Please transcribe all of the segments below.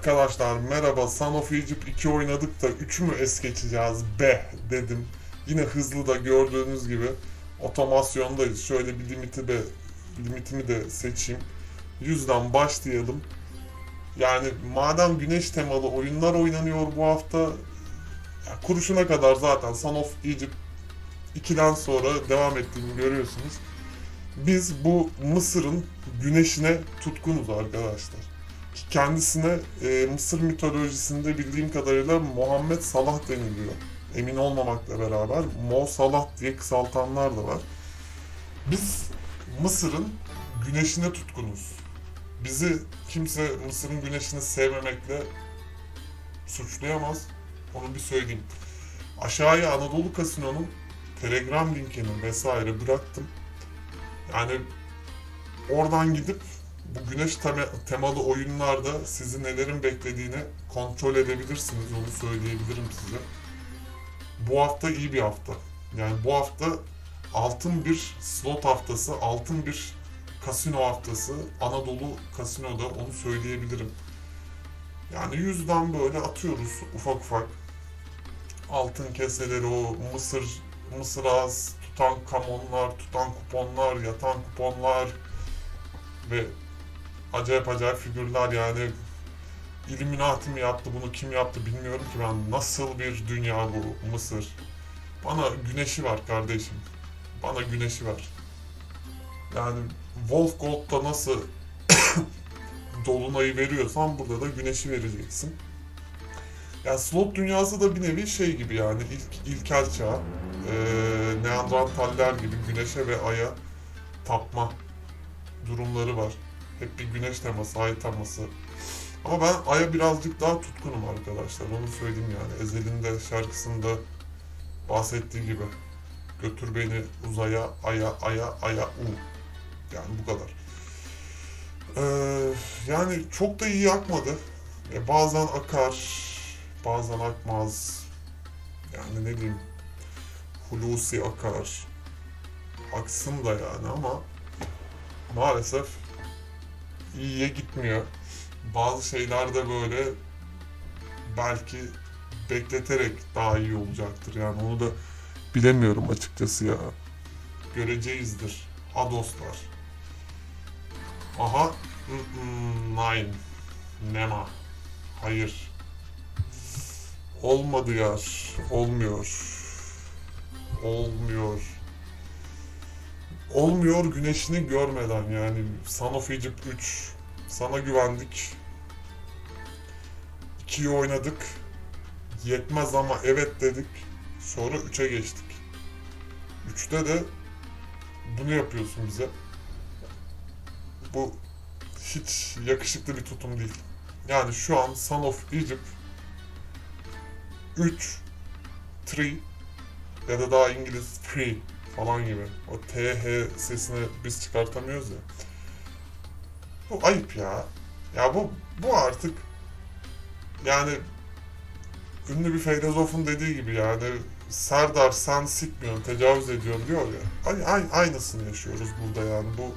Arkadaşlar merhaba Son of Egypt 2 oynadık da 3'ü mü es geçeceğiz be dedim. Yine hızlı da gördüğünüz gibi otomasyondayız. Şöyle bir limiti de limitimi de seçeyim. 100'den başlayalım. Yani madem güneş temalı oyunlar oynanıyor bu hafta ya kuruşuna kadar zaten Son of Egypt 2'den sonra devam ettiğini görüyorsunuz. Biz bu Mısır'ın güneşine tutkunuz arkadaşlar. Kendisine e, Mısır mitolojisinde bildiğim kadarıyla Muhammed Salah deniliyor. Emin olmamakla beraber Mo Salah diye kısaltanlar da var. Biz Mısır'ın güneşine tutkunuz. Bizi kimse Mısır'ın güneşini sevmemekle suçlayamaz. Onu bir söyleyeyim. Aşağıya Anadolu Kasino'nun Telegram linkini vesaire bıraktım. Yani oradan gidip bu güneş tema- temalı oyunlarda sizi nelerin beklediğini kontrol edebilirsiniz. Onu söyleyebilirim size. Bu hafta iyi bir hafta. Yani bu hafta altın bir slot haftası, altın bir kasino haftası. Anadolu kasinoda onu söyleyebilirim. Yani yüzden böyle atıyoruz ufak ufak. Altın keseleri o mısır, mısır ağız, tutan kamonlar, tutan kuponlar, yatan kuponlar ve acayip acayip figürler yani. Illuminati mi yaptı bunu kim yaptı bilmiyorum ki ben. Nasıl bir dünya bu Mısır? Bana güneşi var kardeşim. Bana güneşi var yani Wolf Gold'da nasıl dolunayı veriyorsan burada da güneşi vereceksin. Yani slot dünyası da bir nevi şey gibi yani ilk ilkel çağ. Ee, Neandertaller gibi güneşe ve aya tapma durumları var. Hep bir güneş teması, ay teması. Ama ben Ay'a birazcık daha tutkunum arkadaşlar. Onu söyleyeyim yani. Ezel'in de şarkısında bahsettiği gibi. Götür beni uzaya, aya, aya, aya, u. Yani bu kadar. Ee, yani çok da iyi akmadı. E, bazen akar, bazen akmaz. Yani ne diyeyim, Hulusi akar. Aksın da yani ama maalesef iyiye gitmiyor. Bazı şeyler de böyle belki bekleterek daha iyi olacaktır. Yani onu da bilemiyorum açıkçası ya. Göreceğizdir. Ha dostlar. Aha. Nine. Nema. Hayır. Olmadı yar. Olmuyor. Olmuyor olmuyor güneşini görmeden yani. Son of Egypt 3 sana güvendik. 2'yi oynadık. Yetmez ama evet dedik. Sonra 3'e geçtik. 3'te de bunu yapıyorsun bize. Bu hiç yakışıklı bir tutum değil. Yani şu an Son of Egypt 3 3 ya da daha İngiliz 3 falan gibi. O TH sesini biz çıkartamıyoruz ya. Bu ayıp ya. Ya bu bu artık yani ünlü bir filozofun dediği gibi yani Serdar sen sikmiyorsun, tecavüz ediyorsun diyor ya. Ay, ay, aynısını yaşıyoruz burada yani. Bu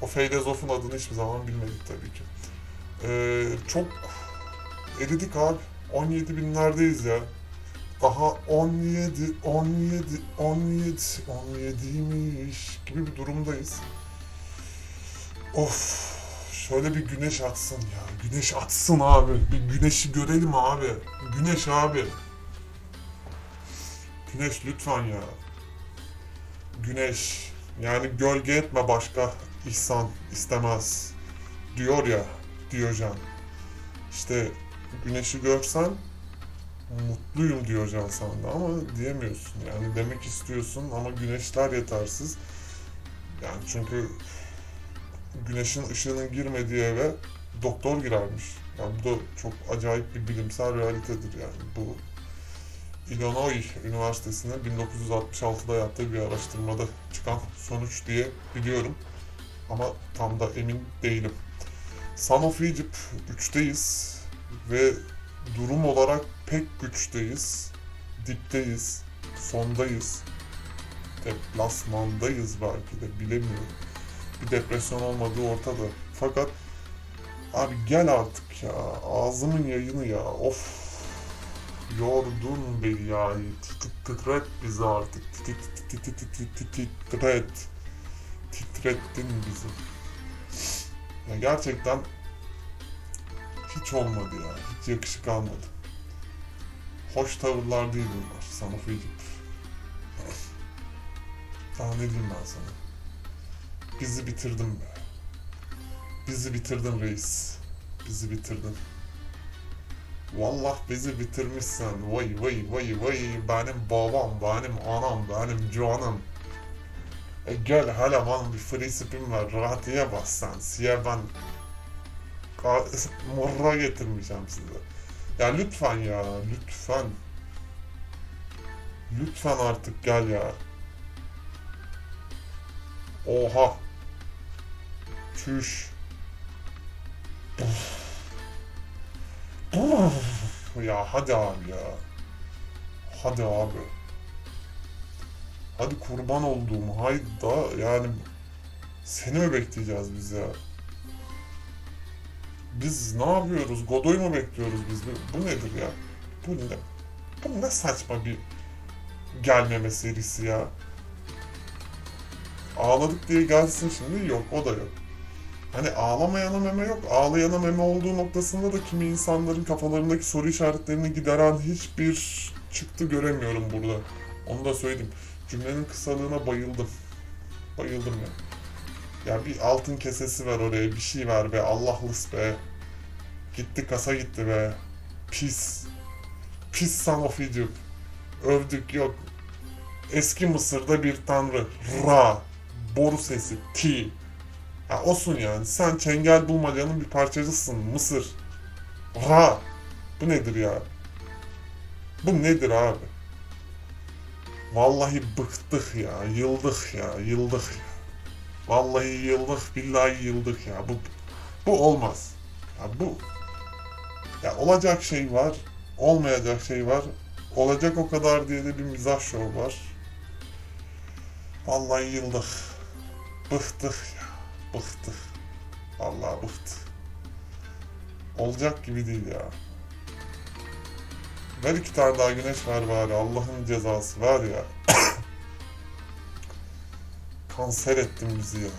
o filozofun adını hiçbir zaman bilmedik tabii ki. Ee, çok eridik abi. 17 binlerdeyiz ya. Daha 17, 17, 17, 17'ymiş gibi bir durumdayız. Of, şöyle bir güneş atsın ya. Güneş atsın abi. Bir güneşi görelim abi. Güneş abi. Güneş lütfen ya. Güneş. Yani gölge etme başka ihsan istemez. Diyor ya Diyojen. İşte güneşi görsen mutluyum diyor Can Sandı ama diyemiyorsun. Yani demek istiyorsun ama güneşler yetersiz. Yani çünkü güneşin ışığının girmediği eve doktor girermiş. Yani bu da çok acayip bir bilimsel realitedir yani. Bu Illinois Üniversitesi'nin 1966'da yaptığı bir araştırmada çıkan sonuç diye biliyorum. Ama tam da emin değilim. Son of Egypt 3'teyiz ve durum olarak pek güçteyiz. Dipteyiz. Sondayız. Deplasmandayız belki de bilemiyorum. Bir depresyon olmadığı ortada. Fakat abi gel artık ya. Ağzımın yayını ya. Of. Yordun beni ya. Tit- Titret bizi artık. Tit- tit- tit- tit- tit- tit- Titret. Titrettin bizi. Ya gerçekten hiç olmadı ya. Hiç yakışık almadı. Hoş tavırlar değil bunlar. Sana Fecip. Daha ne diyeyim ben sana? Bizi bitirdin be. Bizi bitirdin reis. Bizi bitirdin. Vallah bizi bitirmişsen. Vay vay vay vay. Benim babam, benim anam, benim canım. E gel hele bana bir free spin ver. Rahatiye bas sen. Siye ben morra getirmeyeceğim size. Ya lütfen ya. Lütfen. Lütfen artık gel ya. Oha. Çüş. ya hadi abi ya. Hadi abi. Hadi kurban olduğum hayda yani seni mi bekleyeceğiz biz ya? Biz ne yapıyoruz? Godoy mu bekliyoruz biz? Bu nedir ya? Bu ne? Bu ne saçma bir gelmeme serisi ya? Ağladık diye gelsin şimdi yok o da yok. Hani ağlamayana meme yok, ağlayana meme olduğu noktasında da kimi insanların kafalarındaki soru işaretlerini gideren hiçbir çıktı göremiyorum burada. Onu da söyleyeyim. Cümlenin kısalığına bayıldım. Bayıldım ya. Ya bir altın kesesi ver oraya, bir şey ver be, Allah'lıs be. Gitti kasa gitti be. Pis. Pis son of Egypt. Övdük yok. Eski Mısır'da bir tanrı. Ra. Boru sesi. Ti. Ya olsun yani. Sen çengel bulmacanın bir parçacısın. Mısır. Ra. Bu nedir ya? Bu nedir abi? Vallahi bıktık ya. Yıldık ya. Yıldık ya. Vallahi yıldık. Billahi yıldık ya. Bu, bu olmaz. Ya bu ya olacak şey var. Olmayacak şey var. Olacak o kadar diye de bir mizah şov var. Vallahi yıldık. Bıktık ya. Bıktık. Vallahi bıktık. Olacak gibi değil ya. Ver iki tane daha güneş ver bari. Allah'ın cezası var ya. Kanser ettin bizi ya.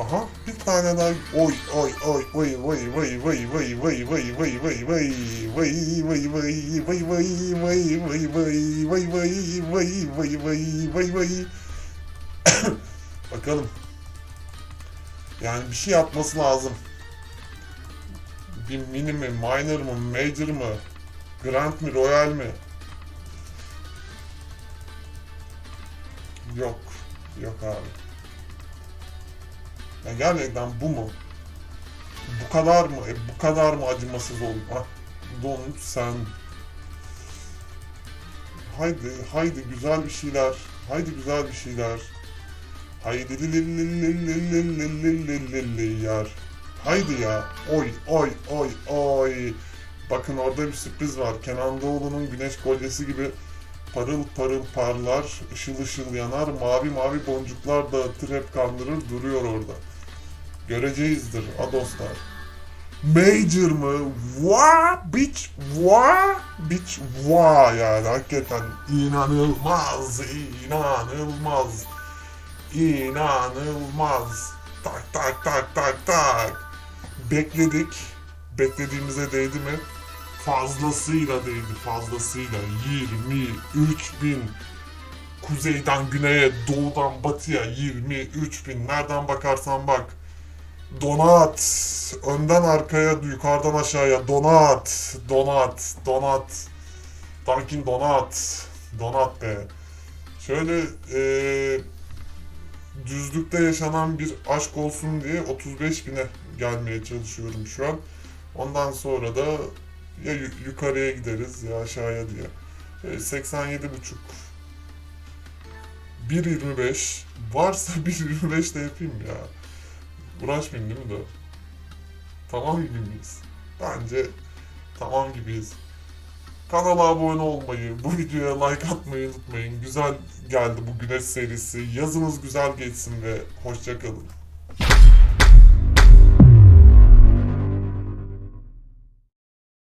Aha bir tane daha. Oy oy oy oy oy oy oy oy oy oy oy oy oy oy oy oy vay vay vay vay vay vay vay vay vay vay vay vay Bakalım. Yani bir şey yapması lazım. Bir mini mi, minor mı, major mı, grand mi, royal mi? Yok. Yok abi. Ya gerçekten bu mu? Bu kadar mı? E, bu kadar mı acımasız olma? Donut sen. Haydi, haydi güzel bir şeyler. Haydi güzel bir şeyler. Haydi yer. Haydi ya. Oy oy oy oy. Bakın orada bir sürpriz var. Kenan Doğulu'nun güneş kolyesi gibi parıl parıl parlar, ışıl ışıl yanar, mavi mavi boncuklar dağıtır hep kandırır duruyor orada. Göreceğizdir a dostlar. Major mı? Vaa bitch vaa bitch vaa yani. Hakikaten inanılmaz inanılmaz. İnanılmaz. Tak tak tak tak tak. Bekledik. Beklediğimize değdi mi? Fazlasıyla değdi fazlasıyla. 23 bin. Kuzeyden güneye doğudan batıya 23 bin. Nereden bakarsan bak Donat. Önden arkaya, yukarıdan aşağıya. Donat. Donat. Donat. Dunkin Donat. Donat be. Şöyle eee düzlükte yaşanan bir aşk olsun diye 35 bine gelmeye çalışıyorum şu an. Ondan sonra da ya yu- yukarıya gideriz ya aşağıya diye. Şöyle 87 buçuk. 1.25 varsa 1.25 de yapayım ya. Uğraşmayayım değil mi de? Tamam gibi miyiz? Bence tamam gibiyiz. Kanala abone olmayı, bu videoya like atmayı unutmayın. Güzel geldi bu güneş serisi. Yazınız güzel geçsin ve hoşçakalın.